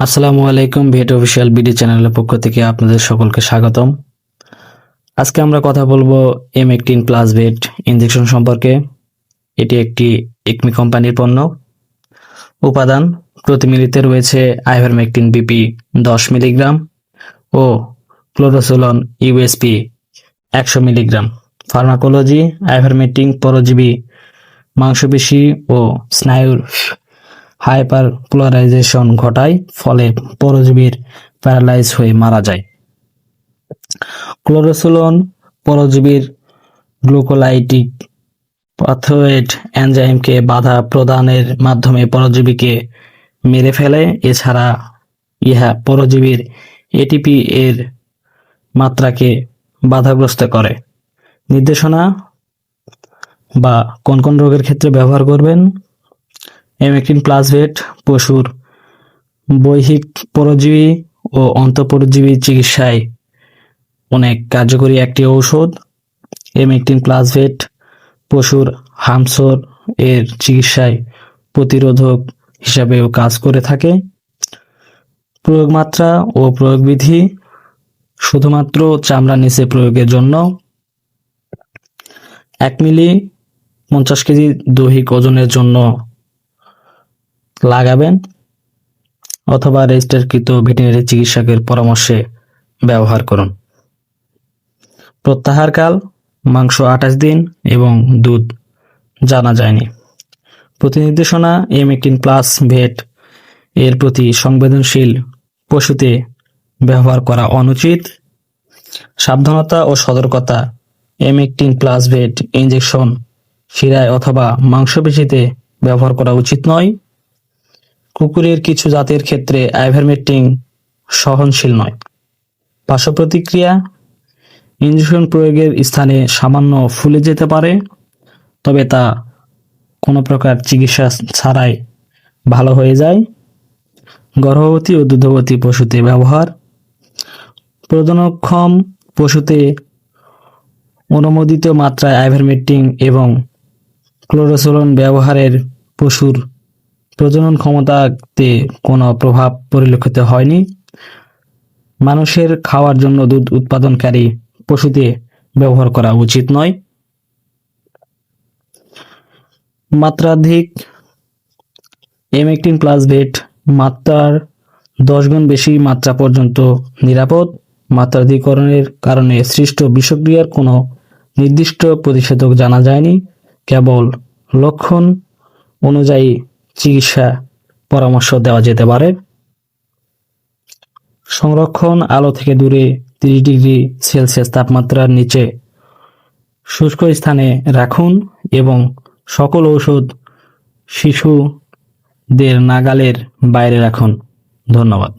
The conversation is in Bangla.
আসসালামু আলাইকুম ভেট অফিসিয়াল বিডি চ্যানেলের পক্ষ থেকে আপনাদের সকলকে স্বাগতম। আজকে আমরা কথা বলব M Ectin plus vet injection সম্পর্কে। এটি একটি একমি কোম্পানির পণ্য। উপাদান, প্রতি মিলিতে রয়েছে আইভারমেকটিন বিপি দশ মিলিগ্রাম ও ক্লোরোসোলন ইউএসপি একশো মিলিগ্রাম। ফার্মাকোলজি আইভার আইভারমেকটিন, পরজীবী, মাংসপেশি ও স্নায়ুর হাইপার পোলারাইজেশন ঘটায়, ফলে পরজীবীর প্যারালাইজ হয়ে মারা যায়। ক্লোরোসোলন পরজীবীর গ্লুকোলাইটিক পাথোয়েট এনজাইমকে বাধা প্রদানের মাধ্যমে পরজীবীকে মেরে ফেলে। এছাড়া ইহা পরজীবীর এটিপি এর মাত্রাকে বাধাগ্রস্ত করে। নির্দেশনা বা কোন কোন রোগের ক্ষেত্রে ব্যবহার করবেন? এমেক্টিন প্লাসভেট পশুর বৈহিক পরজীবী ও অন্তঃপরজীবী চিকিৎসায় অনেক কার্যকরী একটি ঔষধ। এমেক্টিন প্লাসভেট পশুর হামসর এর চিকিৎসায় প্রতিরোধক হিসাবেও কাজ করে থাকে। প্রয়োগ মাত্রা ও প্রয়োগবিধি শুধুমাত্র চামড়া নিচে প্রয়োগের জন্য। এক মিলি পঞ্চাশ কেজি দৈহিক ওজনের জন্য লাগাবেন অথবা রেজিস্টারকৃত ভেটেরিনারি চিকিৎসকের পরামর্শে ব্যবহার করুন। প্রত্যাহারকাল মাংস আঠাশ দিন এবং দুধ জানা যায়নি। প্রতি নির্দেশনা এম এইটিন প্লাস ভেট এর প্রতি সংবেদনশীল পশুতে ব্যবহার করা অনুচিত। সাবধানতা ও সতর্কতা M Ectin plus vet injection শিরায় অথবা মাংসপেশিতে ব্যবহার করা উচিত নয়। কুকুরের কিছু জাতের ক্ষেত্রে আইভারমেকটিন সহনশীল নয়। পার্শ্ব প্রতিক্রিয়া ইঞ্জেকশন প্রয়োগের স্থানে সামান্য ফুলে যেতে পারে, তবে তা কোনো প্রকার চিকিৎসা ছাড়াই ভালো হয়ে যায়। গর্ভবতী ও দুগ্ধবতী পশুতে ব্যবহার প্রজনক্ষম পশুতে অনুমোদিত মাত্রায় আইভারমেকটিন এবং ক্লোরোসোলন ব্যবহারের পশুর প্রজনন ক্ষমতাতে কোনো প্রভাব পরিলক্ষিত হয়নি। মানুষের খাওয়ার জন্য দুধ উৎপাদনকারী পশুতে ব্যবহার করা উচিত নয়। মাত্রাধিক এমেকটিন প্লাস ভেট মাত্রার দশ গুণ বেশি মাত্রা পর্যন্ত নিরাপদ। মাত্রাধিকরণের কারণে সৃষ্ট বিষক্রিয়ার কোনো নির্দিষ্ট প্রতিষেধক জানা যায়নি। কেবল লক্ষণ অনুযায়ী চিকিৎসা পরামর্শ দেওয়া যেতে পারে। সংরক্ষণ আলো থেকে দূরে তিরিশ ডিগ্রি সেলসিয়াস তাপমাত্রার নিচে শুষ্ক স্থানে রাখুন এবং সকল ঔষধ শিশুদের নাগালের বাইরে রাখুন। ধন্যবাদ।